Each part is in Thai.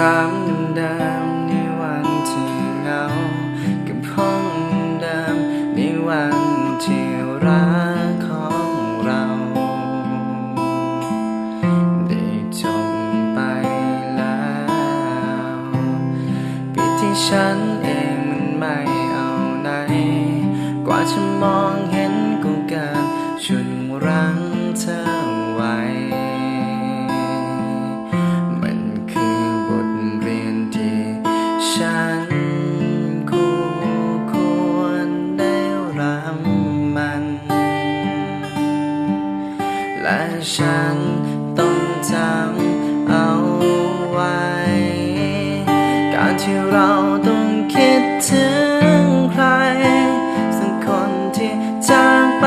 ถามเดิมในวันที่เหงากับห้องเดิมในวันที่รักของเรา ได้จบไปแล้วปีที่ฉันเองมันไม่เอาไหน กว่าจะมองเห็น ถึงใคร สักคนที่จากไป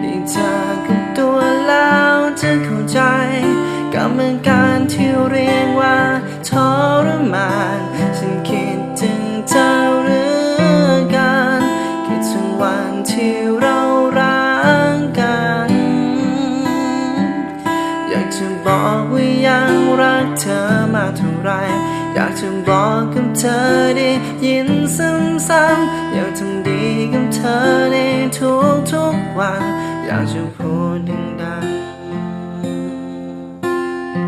ได้เจอกับตัวแล้วจะเข้าใจกับเหมือนการที่เรียกว่าทรมานฉันคิดถึงเธอเหรือกันคิดถึงวันที่เรารักกัน อยากจะบอกว่ายังรักเธอมาเท่าไร อยากจะบอกกับเธอได้ยินซ้ำๆอยากทำดีกับเธอในทุกๆวัน อยากจะพูดดัง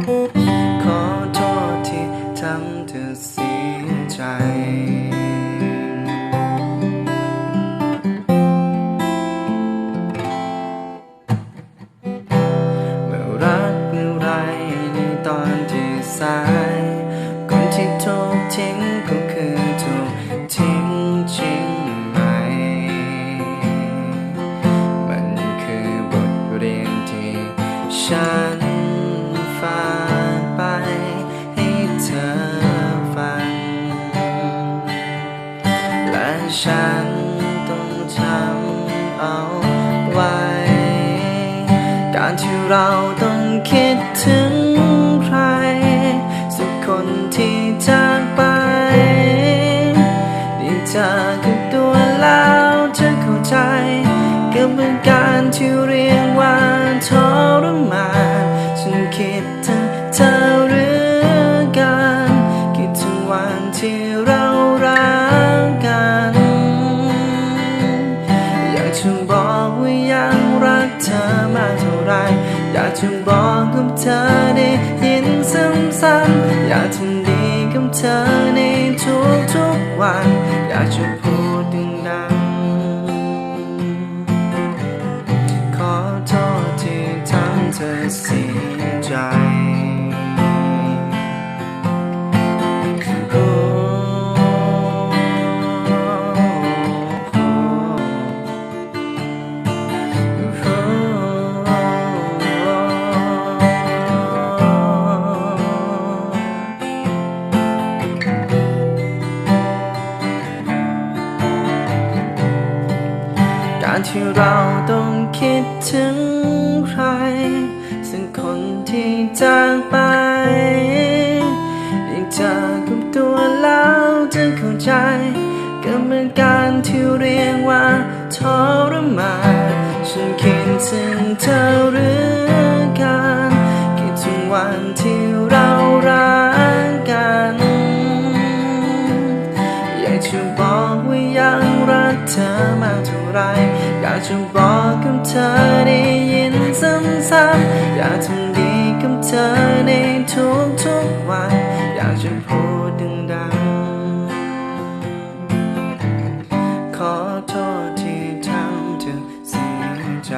ๆขอโทษที่ทำเธอเสียใจ ทิ้งก็คือถูกทิ้งจริงไหมมันคือบทเรียนที่ฉันฝากไปให้เธอฟัง และฉันต้องจำเอาไว้ การที่เราต้องคิดถึง ที่เรียกว่าทรมานฉันคิดถึงเธอเรือกันคิดถึงวันที่เรารักกัน อยากจะบอกว่ายังรักเธอมากเท่าไร อยากจะบอกกับเธอได้ยินซ้ำๆอยากทำดีกับเธอในทุกๆวัน อยากจะพูด อเสียใจการที่เราต้องคิดถึง ใครสักคนที่จากไปได้เจอกับตัวแล้วจะเข้าใจก็เหมือนการที่เรียกว่าทรมานฉันคิดถึงเธอหรือกันคิดถึงวันที่เรารักกันอยากจะบอกว่ายังรักเธอมากเท่าไรอยากจะบอกกับเธอได้ยิน ซ้ำๆอยากทำดีกับเธอในทุกทุกวัน อยากจะพูดดังๆ ขอโทษที่ทำเธอเสียใจ